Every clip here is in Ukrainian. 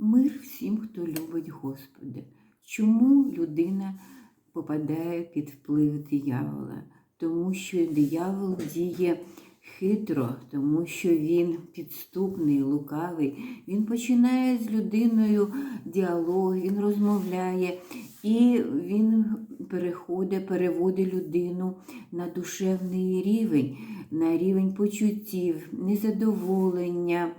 Мир всім, хто любить Господа. Чому людина попадає під вплив диявола? Тому що диявол діє хитро, тому що він підступний, лукавий. Він починає з людиною діалог, він розмовляє, і він переходить, переводить людину на душевний рівень, на рівень почуттів, незадоволення,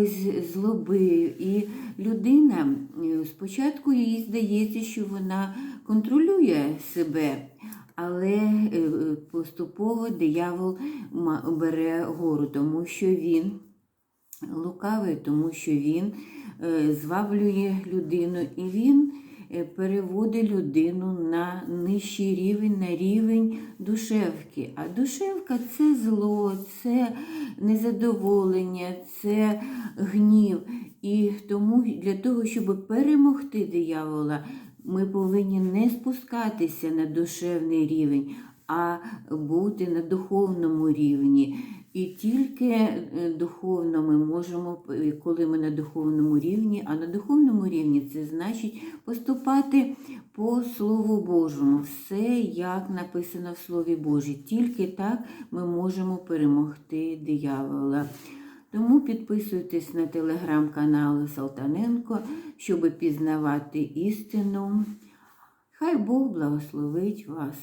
якогось злоби. І людина е, спочатку їй здається, що вона контролює себе. Але е, поступово диявол бере гору, тому що він лукавий, тому що він е, зваблює людину і він переводить людину на нижчий рівень, на рівень душевки. А душевка це зло, це незадоволення, це гнів. І тому для того, щоб перемогти диявола, ми повинні не спускатися на душевний рівень, а бути на духовному рівні. І тільки е, духовно ми можемо, е, коли ми на духовному рівні, а на духовному рівні це значить поступати по Слову Божому, все як написано в Слові Божій. Тільки так ми можемо перемогти диявола. Тому підписуйтесь на телеграм-канал Салтаненко, щоб пізнавати істину. Хай Бог благословить вас.